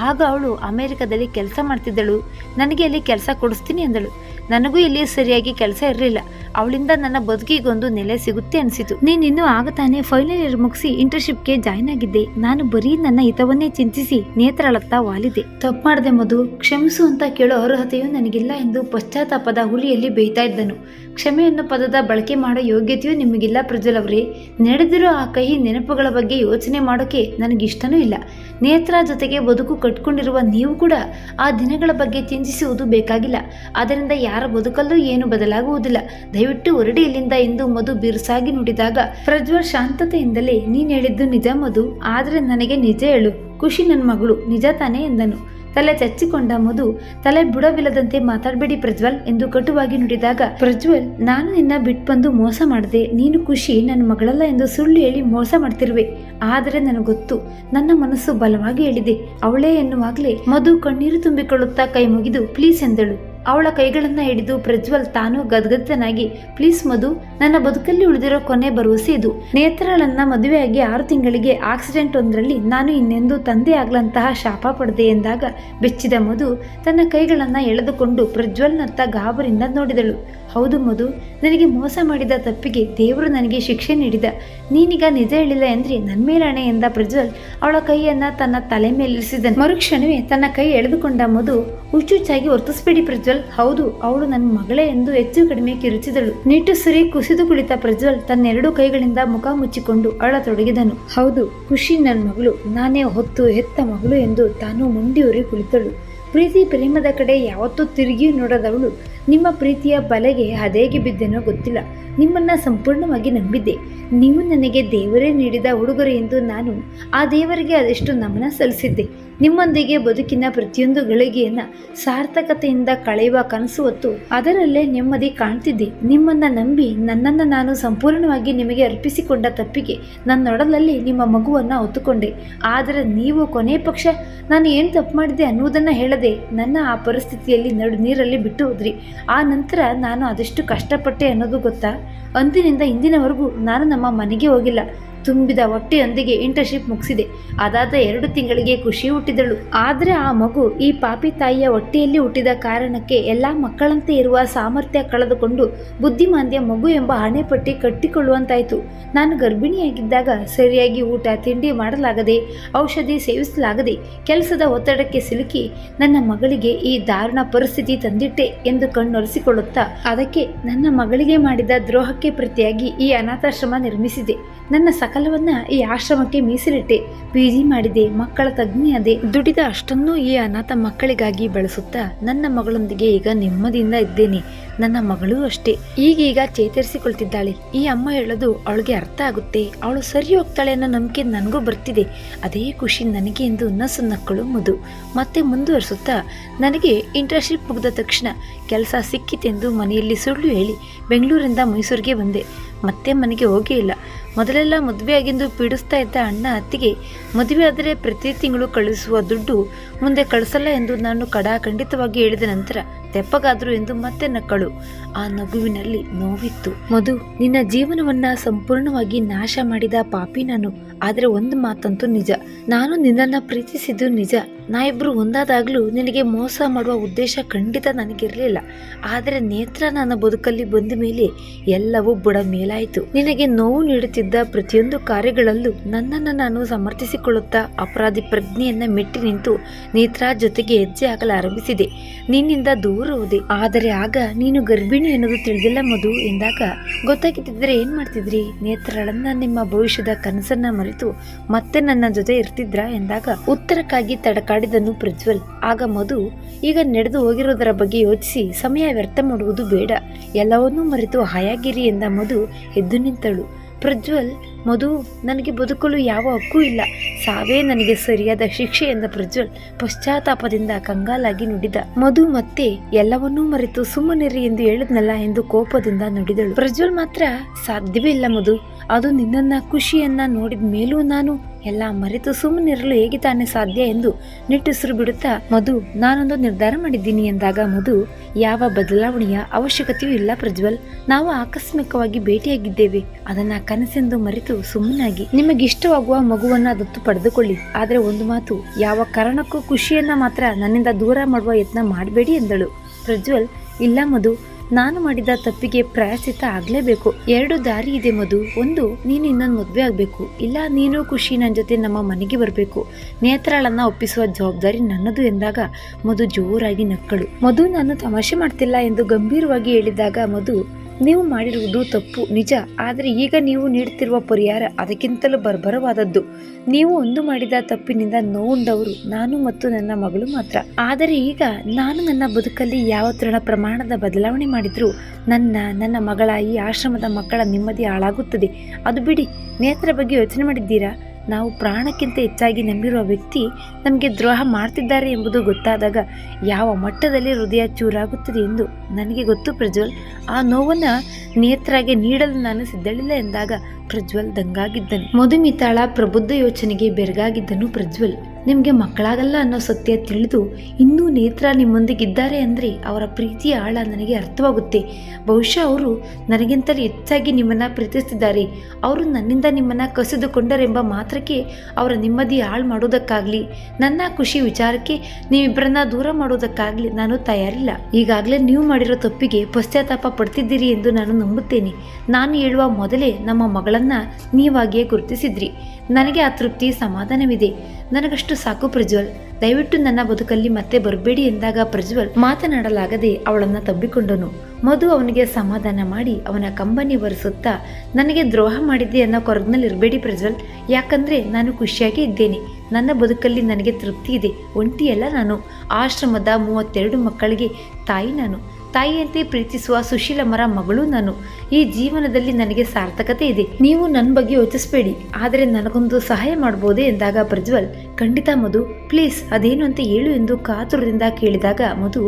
ಆಗ ಅವಳು ಅಮೆರಿಕದಲ್ಲಿ ಕೆಲಸ ಮಾಡ್ತಿದ್ದಳು. ನನಗೆ ಅಲ್ಲಿ ಕೆಲಸ ಕೊಡಿಸ್ತೀನಿ ಅಂದಳು. ನನಗೂ ಇಲ್ಲಿ ಸರಿಯಾಗಿ ಕೆಲಸ ಇರಲಿಲ್ಲ. ಅವಳಿಂದ ನನ್ನ ಬದುಕಿಗೊಂದು ನೆಲೆ ಸಿಗುತ್ತೆ ಅನಿಸಿತು. ನೀನಿನ್ನೂ ಆಗ ತಾನೇ ಫೈನಲ್ ಇಯರ್ ಮುಗಿಸಿ ಇಂಟರ್ನ್ಶಿಪ್ಗೆ ಜಾಯ್ನ್ ಆಗಿದ್ದೆ. ನಾನು ಬರೀ ನನ್ನ ಹಿತವನ್ನೇ ಚಿಂತಿಸಿ ನೇತ್ರಳತ್ತ ವಾಲಿದೆ ತಪ್ಪು ಮಾಡಿದೆ ಮಧು. ಕ್ಷಮಿಸು ಅಂತ ಕೇಳೋ ಅರ್ಹತೆಯೂ ನನಗಿಲ್ಲ ಎಂದು ಪಶ್ಚಾತ್ತಾಪದ ಹುಲಿಯಲ್ಲಿ ಬೇಯ್ತಾ ಇದ್ದನು. ಕ್ಷಮೆಯನ್ನು ಪದದ ಬಳಕೆ ಮಾಡೋ ಯೋಗ್ಯತೆಯೂ ನಿಮಗಿಲ್ಲ ಪ್ರಜ್ವಲ್ ಅವರೇ. ನಡೆದಿರೋ ಆ ಕಹಿ ನೆನಪುಗಳ ಬಗ್ಗೆ ಯೋಚನೆ ಮಾಡೋಕೆ ನನಗಿಷ್ಟನೂ ಇಲ್ಲ. ನೇತ್ರ ಜೊತೆಗೆ ಬದುಕು ಕಟ್ಕೊಂಡಿರುವ ನೀವು ಕೂಡ ಆ ದಿನಗಳ ಬಗ್ಗೆ ಚಿಂತಿಸುವುದು ಬೇಕಾಗಿಲ್ಲ. ಅದರಿಂದ ಯಾರ ಬದುಕಲ್ಲೂ ಏನು ಬದಲಾಗುವುದಿಲ್ಲ. ದಯವಿಟ್ಟು ಹೊರಡಿ ಇಲ್ಲಿಂದ ಎಂದು ಮಧು ಬಿರುಸಾಗಿ ನುಡಿದಾಗ, ಪ್ರಜ್ವಲ್ ಶಾಂತತೆಯಿಂದಲೇ, ನೀನ್ ಹೇಳಿದ್ದು ನಿಜ ಮಧು, ಆದರೆ ನನಗೆ ನಿಜ ಹೇಳು. ಖುಷಿ ನನ್ನ ಮಗಳು, ನಿಜ ತಾನೇ ಎಂದನು. ತಲೆ ಚಚ್ಚಿಕೊಂಡ ಮಧು, ತಲೆ ಬುಡವಿಲ್ಲದಂತೆ ಮಾತಾಡಬೇಡಿ ಪ್ರಜ್ವಲ್ ಎಂದು ಕಟುವಾಗಿ ನುಡಿದಾಗ, ಪ್ರಜ್ವಲ್, ನಾನು ನಿನ್ನ ಬಿಟ್ಟು ಬಂದು ಮೋಸ ಮಾಡಿದೆ, ನೀನು ಖುಷಿ ನನ್ನ ಮಗಳಲ್ಲ ಎಂದು ಸುಳ್ಳು ಹೇಳಿ ಮೋಸ ಮಾಡ್ತಿರುವೆ. ಆದರೆ ನನಗೆ ಗೊತ್ತು, ನನ್ನ ಮನಸ್ಸು ಬಲವಾಗಿ ಹೇಳಿದೆ. ಅವಳೇ ಎನ್ನುವಾಗಲೇ ಮಧು ಕಣ್ಣೀರು ತುಂಬಿಕೊಳ್ಳುತ್ತಾ ಕೈ ಮುಗಿದು, ಪ್ಲೀಸ್ ಎಂದಳು. ಅವಳ ಕೈಗಳನ್ನು ಹಿಡಿದು ಪ್ರಜ್ವಲ್ ತಾನು ಗದ್ಗದನಾಗಿ ಪ್ಲೀಸ್ ಮಧು, ನನ್ನ ಬದುಕಲ್ಲಿ ಉಳಿದಿರೋ ಕೊನೆ ಭರವಸೆ ಇದು. ನೇತ್ರಳನ್ನ ಮದುವೆಯಾಗಿ ಆರು ತಿಂಗಳಿಗೆ ಆಕ್ಸಿಡೆಂಟ್ ಒಂದರಲ್ಲಿ ನಾನು ಇನ್ನೆಂದು ತಂದೆ ಆಗ್ಲಂತಹ ಶಾಪ ಪಡೆದೆ ಎಂದಾಗ ಬೆಚ್ಚಿದ ಮಧು ತನ್ನ ಕೈಗಳನ್ನ ಎಳೆದುಕೊಂಡು ಪ್ರಜ್ವಲ್ನತ್ತ ಗಾಬರಿಂದ ನೋಡಿದಳು. ಹೌದು ಮಧು, ನನಗೆ ಮೋಸ ಮಾಡಿದ ತಪ್ಪಿಗೆ ದೇವರು ನನಗೆ ಶಿಕ್ಷೆ ನೀಡಿದ. ನೀನೀಗ ನಿಜ ಹೇಳಿಲ್ಲ ಎಂದ್ರೆ ನನ್ನ ಮೇಲಣೆ ಎಂದ ಪ್ರಜ್ವಲ್ ಅವಳ ಕೈಯನ್ನ ತನ್ನ ತಲೆ ಮೇಲಿರಿಸಿದನು. ಮರುಕ್ಷಣವೇ ತನ್ನ ಕೈ ಎಳೆದುಕೊಂಡ ಮಧು ಹುಚ್ಚುಚ್ಚಾಗಿ ವರ್ತಿಸ್ಬೇಡಿ ಪ್ರಜ್ವಲ್. ಹೌದು, ಅವಳು ನನ್ನ ಮಗಳೇ ಎಂದು ಹೆಚ್ಚು ಕಡಿಮೆ ಕಿರುಚಿದಳು. ನಿಟ್ಟುಸಿರಿ ಕುಸಿದು ಕುಳಿತ ಪ್ರಜ್ವಲ್ ತನ್ನೆರಡು ಕೈಗಳಿಂದ ಮುಖ ಮುಚ್ಚಿಕೊಂಡು ಅಳತೊಡಗಿದನು. ಹೌದು, ಖುಷಿ ನನ್ನ ಮಗಳು. ನಾನೇ ಹೊತ್ತು ಹೆತ್ತ ಮಗಳು ಎಂದು ತಾನು ಮುಂಡಿಯೂರಿ ಕುಳಿತಳು. ಪ್ರೀತಿ ಪ್ರೇಮದ ಕಡೆ ಯಾವತ್ತೂ ತಿರುಗಿ ನೋಡದವಳು. ನಿಮ್ಮ ಪ್ರೀತಿಯ ಬಲೆಗೆ ಅದೇಗೆ ಬಿದ್ದೆನೋ ಗೊತ್ತಿಲ್ಲ. ನಿಮ್ಮನ್ನು ಸಂಪೂರ್ಣವಾಗಿ ನಂಬಿದ್ದೆ. ನೀವು ನನಗೆ ದೇವರೇ ನೀಡಿದ ಉಡುಗೊರೆ ಎಂದು ನಾನು ಆ ದೇವರಿಗೆ ಅದೆಷ್ಟು ನಮನ ಸಲ್ಲಿಸಿದ್ದೆ. ನಿಮ್ಮೊಂದಿಗೆ ಬದುಕಿನ ಪ್ರತಿಯೊಂದು ಗಳಿಗೆಯನ್ನು ಸಾರ್ಥಕತೆಯಿಂದ ಕಳೆಯುವ ಕನಸು ಹೊತ್ತು ಅದರಲ್ಲೇ ನೆಮ್ಮದಿ ಕಾಣ್ತಿದ್ದೆ. ನಿಮ್ಮನ್ನು ನಂಬಿ ನನ್ನನ್ನು ನಾನು ಸಂಪೂರ್ಣವಾಗಿ ನಿಮಗೆ ಅರ್ಪಿಸಿಕೊಂಡ ತಪ್ಪಿಗೆ ನನ್ನೊಡಲಲ್ಲಿ ನಿಮ್ಮ ಮಗುವನ್ನು ಹೊತ್ತುಕೊಂಡೆ. ಆದರೆ ನೀವು ಕೊನೆ ಪಕ್ಷ ನಾನು ಏನು ತಪ್ಪು ಮಾಡಿದೆ ಅನ್ನುವುದನ್ನು ಹೇಳದೆ ನನ್ನ ಆ ಪರಿಸ್ಥಿತಿಯಲ್ಲಿ ನಡು ನೀರಲ್ಲಿ ಬಿಟ್ಟು ಹೋದ್ರಿ. ಆ ನಂತರ ನಾನು ಅದೆಷ್ಟು ಕಷ್ಟಪಟ್ಟೆ ಅನ್ನೋದು ಗೊತ್ತಾ? ಅಂದಿನಿಂದ ಇಂದಿನವರೆಗೂ ನಾನು ನಮ್ಮ ಮನೆಗೆ ಹೋಗಿಲ್ಲ. ತುಂಬಿದ ಹೊಟ್ಟೆಯೊಂದಿಗೆ ಇಂಟರ್ನ್ಶಿಪ್ ಮುಗಿಸಿದೆ. ಅದಾದ ಎರಡು ತಿಂಗಳಿಗೆ ಖುಷಿ ಹುಟ್ಟಿದಳು. ಆದರೆ ಆ ಮಗು ಈ ಪಾಪಿ ತಾಯಿಯ ಹೊಟ್ಟೆಯಲ್ಲಿ ಹುಟ್ಟಿದ ಕಾರಣಕ್ಕೆ ಎಲ್ಲ ಮಕ್ಕಳಂತೆ ಇರುವ ಸಾಮರ್ಥ್ಯ ಕಳೆದುಕೊಂಡು ಬುದ್ಧಿಮಾಂದ್ಯ ಮಗು ಎಂಬ ಹಣೆಪಟ್ಟಿ ಕಟ್ಟಿಕೊಳ್ಳುವಂತಾಯಿತು. ನಾನು ಗರ್ಭಿಣಿಯಾಗಿದ್ದಾಗ ಸರಿಯಾಗಿ ಊಟ, ತಿಂಡಿ ಮಾಡಲಾಗದೆ ಔಷಧಿ ಸೇವಿಸಲಾಗದೆ ಕೆಲಸದ ಒತ್ತಡಕ್ಕೆ ಸಿಲುಕಿ ನನ್ನ ಮಗಳಿಗೆ ಈ ದಾರುಣ ಪರಿಸ್ಥಿತಿ ತಂದಿಟ್ಟೆ ಎಂದು ಕಣ್ಣೊರೆಸಿಕೊಳ್ಳುತ್ತಾ, ಅದಕ್ಕೆ ನನ್ನ ಮಗಳಿಗೆ ಮಾಡಿದ ದ್ರೋಹಕ್ಕೆ ಪ್ರತಿಯಾಗಿ ಈ ಅನಾಥಾಶ್ರಮ ನಿರ್ಮಿಸಿದೆ. ನನ್ನ ಸಕಲವನ್ನ ಈ ಆಶ್ರಮಕ್ಕೆ ಮೀಸಲಿಟ್ಟೆ. ಪಿ ಜಿ ಮಾಡಿದೆ, ಮಕ್ಕಳ ತಜ್ಞೆಯಾದೆ ದುಡಿದ ಅಷ್ಟನ್ನೂ ಈ ಅನಾಥ ಮಕ್ಕಳಿಗಾಗಿ ಬಳಸುತ್ತಾ ನನ್ನ ಮಗಳೊಂದಿಗೆ ಈಗ ನೆಮ್ಮದಿಯಿಂದ ಇದ್ದೇನೆ. ನನ್ನ ಮಗಳೂ ಅಷ್ಟೇ. ಈಗೀಗ ಚೇತರಿಸಿಕೊಳ್ತಿದ್ದಾಳೆ. ಈ ಅಮ್ಮ ಹೇಳೋದು ಅವಳಿಗೆ ಅರ್ಥ ಆಗುತ್ತೆ. ಅವಳು ಸರಿ ಹೋಗ್ತಾಳೆ ಅನ್ನೋ ನಂಬಿಕೆ ನನಗೂ ಬರ್ತಿದೆ. ಅದೇ ಖುಷಿ ನನಗೆ ಎಂದು ನಸು ನಕ್ಕಳು ಮಧು. ಮತ್ತೆ ಮುಂದುವರಿಸುತ್ತಾ, ನನಗೆ ಇಂಟರ್ನ್ಶಿಪ್ ಮುಗಿದ ತಕ್ಷಣ ಕೆಲಸ ಸಿಕ್ಕಿತೆಂದು ಮನೆಯಲ್ಲಿ ಸುಳ್ಳು ಹೇಳಿ ಬೆಂಗಳೂರಿಂದ ಮೈಸೂರಿಗೆ ಬಂದೆ. ಮತ್ತೆ ಮನೆಗೆ ಹೋಗೇ ಇಲ್ಲ. ಮೊದಲೆಲ್ಲ ಮದುವೆಯಾಗಿಂದು ಪೀಡಿಸ್ತಾ ಇದ್ದ ಅಣ್ಣ ಅತ್ತಿಗೆ ಮದುವೆ ಆದರೆ ಪ್ರತಿ ತಿಂಗಳು ಕಳಿಸುವ ದುಡ್ಡು ಮುಂದೆ ಕಳಿಸಲ್ಲ ಎಂದು ನಾನು ಕಡಾಖಂಡಿತವಾಗಿ ಹೇಳಿದ ನಂತರ ತೆಪ್ಪಗಾದ್ರು ಎಂದು ಮತ್ತೆ ನಕ್ಕಳು ಆ ನಗುವಿನಲ್ಲಿ ನೋವಿತ್ತು. ಮಧು, ನಿನ್ನ ಜೀವನವನ್ನ ಸಂಪೂರ್ಣವಾಗಿ ನಾಶ ಮಾಡಿದ ಪಾಪಿ ನಾನು. ಆದರೆ ಒಂದು ಮಾತಂತೂ ನಿಜ. ನಾನು ನಿನ್ನನ್ನ ಪ್ರೀತಿಸಿದ್ದು ನಿಜ. ನಾ ಇಬ್ರು ಒಂದಾದಾಗ್ಲೂ ನಿನಗೆ ಮೋಸ ಮಾಡುವ ಉದ್ದೇಶ ಖಂಡಿತ ನನಗಿರಲಿಲ್ಲ. ಆದರೆ ನೇತ್ರ ನನ್ನ ಬದುಕಲ್ಲಿ ಬಂದ ಮೇಲೆ ಎಲ್ಲವೂ ಬುಡ ಮೇಲಾಯಿತು. ನಿನಗೆ ನೋವು ನೀಡುತ್ತಿದ್ದ ಪ್ರತಿಯೊಂದು ಕಾರ್ಯಗಳಲ್ಲೂ ನನ್ನನ್ನು ನಾನು ಸಮರ್ಥಿಸಿಕೊಳ್ಳುತ್ತಾ ಅಪರಾಧಿ ಪ್ರಜ್ಞೆಯನ್ನ ಮೆಟ್ಟಿ ನಿಂತು ನೇತ್ರ ಜೊತೆಗೆ ಹೆಜ್ಜೆ ಹಾಕಲು ಆರಂಭಿಸಿದೆ ನಿನ್ನಿಂದ ದೂರ ಹೋದೆ ಆದರೆ ಆಗ ನೀನು ಗರ್ಭಿಣಿ ಅನ್ನೋದು ತಿಳಿದಿಲ್ಲ ಮಧು ಎಂದಾಗ ಗೊತ್ತಾಗಿದ್ದಿದ್ರೆ ಏನ್ ಮಾಡ್ತಿದ್ರಿ? ನೇತ್ರಳನ್ನ ನಿಮ್ಮ ಭವಿಷ್ಯದ ಕನಸನ್ನ ಮರೆತು ಮತ್ತೆ ನನ್ನ ಜೊತೆ ಇರ್ತಿದ್ರಾ ಎಂದಾಗ ಉತ್ತರಕ್ಕಾಗಿ ತಡಕಾಡಿದನು ಪ್ರಜ್ವಲ್. ಆಗ ಮಧು ಈಗ ನಡೆದು ಹೋಗಿರೋದರ ಬಗ್ಗೆ ಯೋಚಿಸಿ ಸಮಯ ವ್ಯರ್ಥ ಮಾಡುವುದು ಬೇಡ. ಎಲ್ಲವನ್ನೂ ಮರೆತು ಹಾಯಾಗಿರಿ ಎಂದ ಮಧು ಎದ್ದು ನಿಂತಳು. ಪ್ರಜ್ವಲ್, ಮಧು, ನನಗೆ ಬದುಕಲು ಯಾವ ಹಕ್ಕು ಇಲ್ಲ. ಸಾವೇ ನನಗೆ ಸರಿಯಾದ ಶಿಕ್ಷೆ ಎಂದ ಪ್ರಜ್ವಲ್ ಪಶ್ಚಾತ್ತಾಪದಿಂದ ಕಂಗಾಲಾಗಿ ನುಡಿದ. ಮಧು ಮತ್ತೆ ಎಲ್ಲವನ್ನೂ ಮರೆತು ಸುಮ್ಮನಿರಿ ಎಂದು ಹೇಳಿದ್ನಲ್ಲ ಎಂದು ಕೋಪದಿಂದ ನುಡಿದಳು. ಪ್ರಜ್ವಲ್ ಮಾತ್ರ ಸಾಧ್ಯವೇ ಇಲ್ಲ ಮಧು. ಅದು ನಿನ್ನನ್ನ ಖುಷಿಯನ್ನ ನೋಡಿದ ಮೇಲೂ ನಾನು ಎಲ್ಲ ಮರೆತು ಸುಮ್ಮನಿರಲು ಹೇಗೆ ತಾನೇ ಸಾಧ್ಯ ಎಂದು ನಿಟ್ಟುಸಿರು ಬಿಡುತ್ತಾ, ಮಧು, ನಾನೊಂದು ನಿರ್ಧಾರ ಮಾಡಿದ್ದೀನಿ ಎಂದಾಗ, ಮಧು, ಯಾವ ಬದಲಾವಣೆಯ ಅವಶ್ಯಕತೆಯೂ ಇಲ್ಲ ಪ್ರಜ್ವಲ್. ನಾವು ಆಕಸ್ಮಿಕವಾಗಿ ಭೇಟಿಯಾಗಿದ್ದೇವೆ. ಅದನ್ನ ಕನಸೆಂದು ಮರೆತು ಸುಮ್ಮನಾಗಿ. ನಿಮಗಿಷ್ಟವಾಗುವ ಮಗುವನ್ನ ದತ್ತು ಪಡೆದುಕೊಳ್ಳಿ. ಆದರೆ ಒಂದು ಮಾತು, ಯಾವ ಕಾರಣಕ್ಕೂ ಖುಷಿಯನ್ನ ಮಾತ್ರ ನನ್ನಿಂದ ದೂರ ಮಾಡುವ ಯತ್ನ ಮಾಡಬೇಡಿ ಎಂದಳು. ಪ್ರಜ್ವಲ್, ಇಲ್ಲ ಮಧು ನಾನು ಮಾಡಿದ ತಪ್ಪಿಗೆ ಪ್ರಾಯಶ್ಚಿತ ಆಗ್ಲೇಬೇಕು. ಎರಡು ದಾರಿ ಇದೆ ಮಧು. ಒಂದು, ನೀನು ಇನ್ನೊಂದು ಮದುವೆ ಆಗ್ಬೇಕು. ಇಲ್ಲ, ನೀನು ಖುಷಿ ನನ್ನ ಜೊತೆ ನಮ್ಮ ಮನೆಗೆ ಬರಬೇಕು. ನೇತ್ರಾಳನ್ನ ಒಪ್ಪಿಸುವ ಜವಾಬ್ದಾರಿ ನನ್ನದು ಎಂದಾಗ ಮಧು ಜೋರಾಗಿ ನಕ್ಕಳು. ಮಧು ನಾನು ತಮಾಷೆ ಮಾಡ್ತಿಲ್ಲ ಎಂದು ಗಂಭೀರವಾಗಿ ಹೇಳಿದಾಗ ಮಧು ನೀವು ಮಾಡಿರುವುದು ತಪ್ಪು, ನಿಜ. ಆದರೆ ಈಗ ನೀವು ನೀಡುತ್ತಿರುವ ಪರಿಹಾರ ಅದಕ್ಕಿಂತಲೂ ಬರ್ಬರವಾದದ್ದು. ನೀವು ಒಂದು ಮಾಡಿದ ತಪ್ಪಿನಿಂದ ನೋವುಂಡವರು ನಾನು ಮತ್ತು ನನ್ನ ಮಗಳು ಮಾತ್ರ. ಆದರೆ ಈಗ ನಾನು ನನ್ನ ಬದುಕಲ್ಲಿ ಯಾವ ತೃಣ ಪ್ರಮಾಣದ ಬದಲಾವಣೆ ಮಾಡಿದ್ರು ನನ್ನ ನನ್ನ ಮಗಳ ಈ ಆಶ್ರಮದ ಮಕ್ಕಳ ನೆಮ್ಮದಿ ಹಾಳಾಗುತ್ತದೆ. ಅದು ಬಿಡಿ ನೇತ್ರ ಬಗ್ಗೆ ಯೋಚನೆ ಮಾಡಿದ್ದೀರಾ? ನಾವು ಪ್ರಾಣಕ್ಕಿಂತ ಹೆಚ್ಚಾಗಿ ನಂಬಿರುವ ವ್ಯಕ್ತಿ ನಮಗೆ ದ್ರೋಹ ಮಾಡ್ತಿದ್ದಾರೆ ಎಂಬುದು ಗೊತ್ತಾದಾಗ ಯಾವ ಮಟ್ಟದಲ್ಲಿ ಹೃದಯ ಚೂರಾಗುತ್ತದೆ ಎಂದು ನನಗೆ ಗೊತ್ತು ಪ್ರಜ್ವಲ್. ಆ ನೋವನ್ನು ನೇತ್ರಾಗೆ ನೀಡಲು ನಾನು ಸಿದ್ಧಳಿಲ್ಲ ಎಂದಾಗ ಪ್ರಜ್ವಲ್ ದಂಗಾಗಿದ್ದನು. ಮಧುಮಿತಾಳ ಪ್ರಬುದ್ಧ ಯೋಚನೆಗೆ ಬೆರಗಾಗಿದ್ದನು ಪ್ರಜ್ವಲ್. ನಿಮಗೆ ಮಕ್ಕಳಾಗಲ್ಲ ಅನ್ನೋ ಸತ್ಯ ತಿಳಿದು ಇನ್ನೂ ನೇತ್ರ ನಿಮ್ಮೊಂದಿಗಿದ್ದಾರೆ ಅಂದರೆ ಅವರ ಪ್ರೀತಿಯ ಆಳ ನನಗೆ ಅರ್ಥವಾಗುತ್ತೆ. ಬಹುಶಃ ಅವರು ನನಗಿಂತಲೂ ಹೆಚ್ಚಾಗಿ ನಿಮ್ಮನ್ನು ಪ್ರೀತಿಸ್ತಿದ್ದಾರೆ. ಅವರು ನನ್ನಿಂದ ನಿಮ್ಮನ್ನು ಕಸಿದುಕೊಂಡರೆಂಬ ಮಾತ್ರಕ್ಕೆ ಅವರ ನೆಮ್ಮದಿ ಹಾಳು ಮಾಡೋದಕ್ಕಾಗಲಿ, ನನ್ನ ಖುಷಿ ವಿಚಾರಕ್ಕೆ ನೀವಿಬ್ಬರನ್ನ ದೂರ ಮಾಡೋದಕ್ಕಾಗಲಿ ನಾನು ತಯಾರಿಲ್ಲ. ಈಗಾಗಲೇ ನೀವು ಮಾಡಿರೋ ತಪ್ಪಿಗೆ ಪಶ್ಚಾತ್ತಾಪ ಪಡ್ತಿದ್ದೀರಿ ಎಂದು ನಾನು ನಂಬುತ್ತೇನೆ. ನಾನು ಹೇಳುವ ಮೊದಲೇ ನಮ್ಮ ಮಗಳನ್ನು ನೀವಾಗಿಯೇ ಗುರುತಿಸಿದ್ರಿ. ನನಗೆ ಆ ತೃಪ್ತಿ ಸಮಾಧಾನವಿದೆ. ನನಗಷ್ಟು ಸಾಕು ಪ್ರಜ್ವಲ್. ದಯವಿಟ್ಟು ನನ್ನ ಬದುಕಲ್ಲಿ ಮತ್ತೆ ಬರಬೇಡಿ ಎಂದಾಗ ಪ್ರಜ್ವಲ್ ಮಾತನಾಡಲಾಗದೆ ಅವಳನ್ನ ತಬ್ಬಿಕೊಂಡನು. ಮಧು ಅವನಿಗೆ ಸಮಾಧಾನ ಮಾಡಿ ಅವನ ಕಂಬನಿ ಒರೆಸುತ್ತಾ, ನನಗೆ ದ್ರೋಹ ಮಾಡಿದ್ದೆ ಅನ್ನೋ ಕೊರಗಿನಲ್ಲಿ ಇರಬೇಡಿ ಪ್ರಜ್ವಲ್. ಯಾಕಂದ್ರೆ ನಾನು ಖುಷಿಯಾಗಿ ಇದ್ದೇನೆ. ನನ್ನ ಬದುಕಲ್ಲಿ ನನಗೆ ತೃಪ್ತಿ ಇದೆ. ಒಂಟಿಯಲ್ಲ ನಾನು. ಆಶ್ರಮದ ಮೂವತ್ತೆರಡು ಮಕ್ಕಳಿಗೆ ತಾಯಿ ನಾನು. ತಾಯಿಯಂತೆ ಪ್ರೀತಿಸುವ ಸುಶೀಲಮ್ಮರ ಮಗಳು ನಾನು. ಈ ಜೀವನದಲ್ಲಿ ನನಗೆ ಸಾರ್ಥಕತೆ ಇದೆ. ನೀವು ನನ್ನ ಬಗ್ಗೆ ಯೋಚಿಸಬೇಡಿ. ಆದರೆ ನನಗೊಂದು ಸಹಾಯ ಮಾಡ್ಬೋದೇ ಎಂದಾಗ ಪ್ರಜ್ವಲ್, ಖಂಡಿತ ಮಧು, ಪ್ಲೀಸ್ ಅದೇನು ಅಂತ ಹೇಳು ಎಂದು ಕಾತುರದಿಂದ ಕೇಳಿದಾಗ ಮಧು,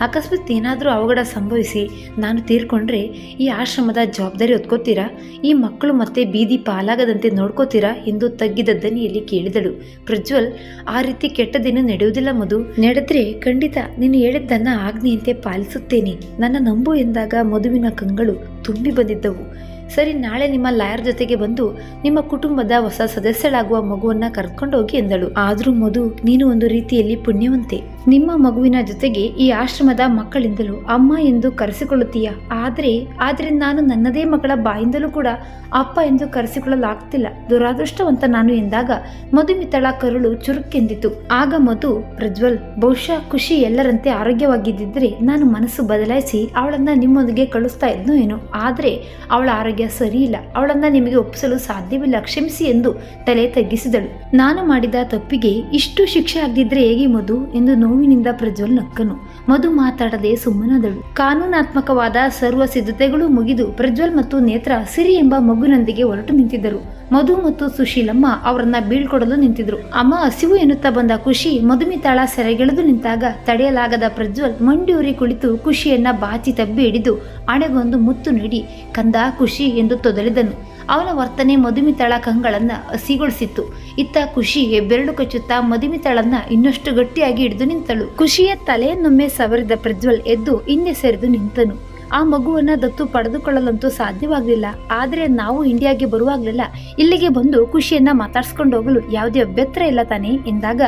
ಅಕಸ್ಮಾತ್ ಏನಾದರೂ ಅವಘಡ ಸಂಭವಿಸಿ ನಾನು ತೀರ್ಕೊಂಡ್ರೆ ಈ ಆಶ್ರಮದ ಜವಾಬ್ದಾರಿ ಹೊತ್ಕೋತೀರಾ? ಈ ಮಕ್ಕಳು ಮತ್ತೆ ಬೀದಿ ಪಾಲಾಗದಂತೆ ನೋಡ್ಕೋತೀರಾ? ಎಂದು ತಗ್ಗಿದ ದನಿಯಲ್ಲಿ ಕೇಳಿದಳು ಪ್ರಜ್ವಲ್, ಆ ರೀತಿ ಕೆಟ್ಟದೇನು ನಡೆಯುವುದಿಲ್ಲ ಮಧು. ನಡೆದ್ರೆ ಖಂಡಿತ ನೀನು ಹೇಳಿದ್ದನ್ನ ಆಜ್ಞೆಯಂತೆ ಪಾಲಿಸುತ್ತೇನೆ. ನನ್ನ ನಂಬು ಎಂದಾಗ ಮಧುವಿನ ಕಂಗಳು ತುಂಬಿ ಬಂದಿದ್ದವು. ಸರಿ, ನಾಳೆ ನಿಮ್ಮ ಲಾಯರ್ ಜೊತೆಗೆ ಬಂದು ನಿಮ್ಮ ಕುಟುಂಬದ ಹೊಸ ಸದಸ್ಯಳಾಗುವ ಮಗುವನ್ನ ಕರ್ಕೊಂಡು ಹೋಗಿ ಎಂದಳು. ಆದ್ರೂ ಮಧು, ನೀನು ಒಂದು ರೀತಿಯಲ್ಲಿ ಪುಣ್ಯವಂತೆ. ನಿಮ್ಮ ಮಗುವಿನ ಜೊತೆಗೆ ಈ ಆಶ್ರಮದ ಮಕ್ಕಳಿಂದಲೂ ಅಮ್ಮ ಎಂದು ಕರೆಸಿಕೊಳ್ಳುತ್ತೀಯ? ಆದರೆ ಆದರೆ ನಾನು ನನ್ನದೇ ಮಗಳ ಬಾಯಿಂದಲೂ ಕೂಡ ಅಪ್ಪ ಎಂದು ಕರೆಸಿಕೊಳ್ಳಲಾಗ್ತಿಲ್ಲ. ದುರಾದೃಷ್ಟವಂತ ನಾನು ಎಂದಾಗ ಮಧುಮಿತಳ ಕರುಳು ಚುರುಕೆಂದಿತು. ಆಗ ಮಧು, ಪ್ರಜ್ವಲ್, ಬಹುಶಃ ಖುಷಿ ಎಲ್ಲರಂತೆ ಆರೋಗ್ಯವಾಗಿದ್ದಿದ್ರೆ ನಾನು ಮನಸ್ಸು ಬದಲಾಯಿಸಿ ಅವಳನ್ನ ನಿಮ್ಮೊಂದಿಗೆ ಕಳಿಸ್ತಾ ಇದ್ನೋ ಏನೋ. ಆದರೆ, ಅವಳ ಆರೋಗ್ಯ ಸರಿ ಇಲ್ಲ. ಅವಳನ್ನ ನಿಮಗೆ ಒಪ್ಪಿಸಲು ಸಾಧ್ಯವಿಲ್ಲ. ಕ್ಷಮಿಸಿ ಎಂದು ತಲೆ ತಗ್ಗಿಸಿದಳು. ನಾನು ಮಾಡಿದ ತಪ್ಪಿಗೆ ಇಷ್ಟು ಶಿಕ್ಷೆ ಆಗದಿದ್ರೆ ಹೇಗೆ ಮಧು? ಎಂದು ನೋವಿನಿಂದ ಪ್ರಜ್ವಲ್ ನಕ್ಕನು. ಮಧು ಮಾತಾಡದೆ ಸುಮ್ಮನಾದಳು. ಕಾನೂನಾತ್ಮಕವಾದ ಸರ್ವ ಸಿದ್ಧತೆಗಳು ಮುಗಿದು ಪ್ರಜ್ವಲ್ ಮತ್ತು ನೇತ್ರ ಸಿರಿ ಎಂಬ ಮಗುನೊಂದಿಗೆ ಹೊರಟು ನಿಂತಿದ್ದರು. ಮಧು ಮತ್ತು ಸುಶೀಲಮ್ಮ ಅವರನ್ನ ಬೀಳ್ಕೊಡಲು ನಿಂತಿದ್ರು. ಅಮ್ಮ ಹಸಿವು ಎನ್ನುತ್ತಾ ಬಂದ ಖುಷಿ ಮಧುಮಿತಾಳ ಸೆರೆಗೆಳೆದು ನಿಂತಾಗ ತಡೆಯಲಾಗದ ಪ್ರಜ್ವಲ್ ಮಂಡಿಯೂರಿ ಕುಳಿತು ಖುಷಿಯನ್ನ ಬಾಚಿ ತಬ್ಬಿ ಹಿಡಿದು ಹಣೆಗೊಂದು ಮುತ್ತು ನೀಡಿ, ಕಂದ ಖುಷಿ ಎಂದು ತೊದಲಿದನು. ಅವನ ವರ್ತನೆ ಮಧುಮಿತಾಳ ಕಂಗಳನ್ನ ಹಸಿಗೊಳಿಸಿತ್ತು. ಇತ್ತ ಖುಷಿ ಬೆರಳು ಕಚ್ಚುತ್ತಾ ಮಧುಮಿತಾಳನ್ನ ಇನ್ನಷ್ಟು ಗಟ್ಟಿಯಾಗಿ ಹಿಡಿದು ನಿಂತಳು. ಖುಷಿಯ ತಲೆಯನ್ನೊಮ್ಮೆ ಸವರಿದ ಪ್ರಜ್ವಲ್ ಎದ್ದು ಹಿಂದೆ ಸರಿದು ನಿಂತನು. ಆ ಮಗುವನ್ನ ದತ್ತು ಪಡೆದುಕೊಳ್ಳಲಂತೂ ಸಾಧ್ಯವಾಗಲಿಲ್ಲ. ಆದರೆ ನಾವು ಇಂಡಿಯಾಗೆ ಬರುವಾಗಲೆಲ್ಲ ಇಲ್ಲಿಗೆ ಬಂದು ಖುಷಿಯನ್ನ ಮಾತಾಡ್ಸ್ಕೊಂಡು ಹೋಗಲು ಯಾವುದೇ ಅಭ್ಯಂತರ ಇಲ್ಲ ತಾನೇ ಎಂದಾಗ,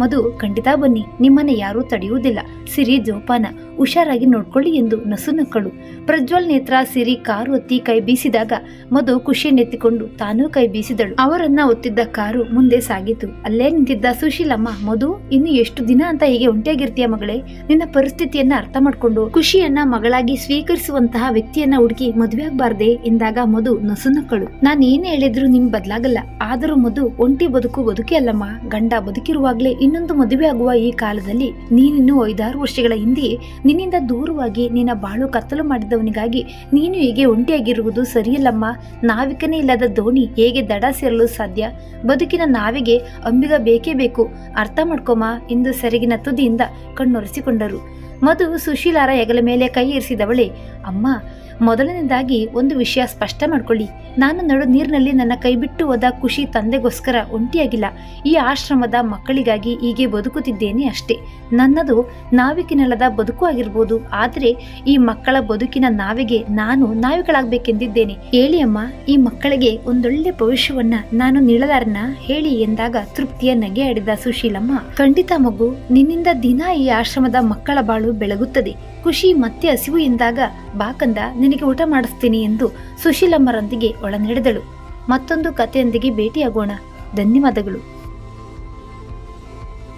ಮಧು, ಖಂಡಿತ ಬನ್ನಿ. ನಿಮ್ಮನ್ನ ಯಾರೂ ತಡೆಯುವುದಿಲ್ಲ. ಸಿರಿ ಜೋಪಾನ, ಹುಷಾರಾಗಿ ನೋಡ್ಕೊಳ್ಳಿ ಎಂದು ನಸು ನಕ್ಕಳು. ಪ್ರಜ್ವಲ್ ನೇತ್ರ, ಸಿರಿ, ಕಾರು ಒತ್ತಿ ಕೈ ಬೀಸಿದಾಗ ಮಧು ಖುಷಿಯನ್ನೆತ್ತಿಕೊಂಡು ತಾನೂ ಕೈ ಬೀಸಿದಳು. ಅವರನ್ನ ಒತ್ತಿದ್ದ ಕಾರು ಮುಂದೆ ಸಾಗಿತು. ಅಲ್ಲೇ ನಿಂತಿದ್ದ ಸುಶೀಲಮ್ಮ, ಮಧು, ಇನ್ನು ಎಷ್ಟು ದಿನ ಅಂತ ಹೀಗೆ ಒಂಟಿಯಾಗಿರ್ತೀಯ ಮಗಳೇ? ನಿನ್ನ ಪರಿಸ್ಥಿತಿಯನ್ನ ಅರ್ಥ ಮಾಡ್ಕೊಂಡು, ಖುಷಿಯನ್ನ ಮಗಳಾಗಿ ಸ್ವೀಕಾರ ಸ್ವೀಕರಿಸುವಂತಹ ವ್ಯಕ್ತಿಯನ್ನ ಹುಡುಕಿ ಮದುವೆ ಆಗ್ಬಾರ್ದೆ ಎಂದಾಗ ಮಧು ನಸುನಕ್ಕಳು ನಾನು ಏನ್ ಹೇಳಿದ್ರು ನಿಮ್ ಬದಲಾಗಲ್ಲ. ಆದರೂ ಮಧು ಒಂಟಿ ಬದುಕು ಬದುಕಿ ಅಲ್ಲಮ್ಮ. ಗಂಡ ಬದುಕಿರುವಾಗ್ಲೇ ಇನ್ನೊಂದು ಮದುವೆ ಆಗುವ ಈ ಕಾಲದಲ್ಲಿ ನೀನಿನ್ನು ಐದಾರು ವರ್ಷಗಳ ಹಿಂದೆ ನಿನ್ನಿಂದ ದೂರವಾಗಿ ನಿನ್ನ ಬಾಳು ಕತ್ತಲು ಮಾಡಿದವನಿಗಾಗಿ ನೀನು ಹೀಗೆ ಒಂಟಿಯಾಗಿರುವುದು ಸರಿಯಲ್ಲಮ್ಮ. ನಾವಿಕನೇ ಇಲ್ಲದ ದೋಣಿ ಹೇಗೆ ದಡ ಸೇರಲು ಸಾಧ್ಯ? ಬದುಕಿನ ನಾವಿಗೆ ಅಂಬಿಗ ಬೇಕೇ ಬೇಕು. ಅರ್ಥ ಮಾಡ್ಕೊಮ್ಮ ಎಂದು ಸೆರಗಿನ ತುದಿಯಿಂದ ಕಣ್ಣೊರೆಸಿಕೊಂಡರು. ಮಧು ಸುಶೀಲಾರ ಹೆಗಲ ಮೇಲೆ ಕೈ ಇರಿಸಿದವಳೆ ಅಮ್ಮ ಮೊದಲನೇದಾಗಿ ಒಂದು ವಿಷಯ ಸ್ಪಷ್ಟ ಮಾಡ್ಕೊಳ್ಳಿ. ನಾನು ನಡು ನೀರಿನಲ್ಲಿ ನನ್ನ ಕೈ ಬಿಟ್ಟು ಹೋದ ಖುಷಿ ತಂದೆಗೋಸ್ಕರ ಒಂಟಿಯಾಗಿಲ್ಲ. ಈ ಆಶ್ರಮದ ಮಕ್ಕಳಿಗಾಗಿ ಹೀಗೆ ಬದುಕುತ್ತಿದ್ದೇನೆ ಅಷ್ಟೇ. ನನ್ನದು ನಾವಿಕಿನೆಲ್ಲದ ಬದುಕು ಆಗಿರ್ಬೋದು. ಆದರೆ ಈ ಮಕ್ಕಳ ಬದುಕಿನ ನಾವಿಗೆ ನಾನು ನಾವಿಗಳಾಗಬೇಕೆಂದಿದ್ದೇನೆ. ಹೇಳಿ ಅಮ್ಮ, ಈ ಮಕ್ಕಳಿಗೆ ಒಂದೊಳ್ಳೆ ಭವಿಷ್ಯವನ್ನ ನಾನು ನೀಡಲಾರನ ಹೇಳಿ ಎಂದಾಗ ತೃಪ್ತಿಯ ನಗೆ ಆಡಿದ ಸುಶೀಲಮ್ಮ, ಖಂಡಿತ ಮಗು, ನಿನ್ನಿಂದ ದಿನ ಈ ಆಶ್ರಮದ ಮಕ್ಕಳ ಬಾಳು ಬೆಳಗುತ್ತದೆ. ಖುಷಿ ಮತ್ತೆ ಹಸಿವು ಎಂದಾಗ ಬಾಕಂದ ನಿನಗೆ ಊಟ ಮಾಡಿಸ್ತೀನಿ ಎಂದು ಸುಶೀಲಮ್ಮರೊಂದಿಗೆ ಒಳನಡೆದಳು. ಮತ್ತೊಂದು ಕಥೆಯೊಂದಿಗೆ ಭೇಟಿಯಾಗೋಣ. ಧನ್ಯವಾದಗಳು.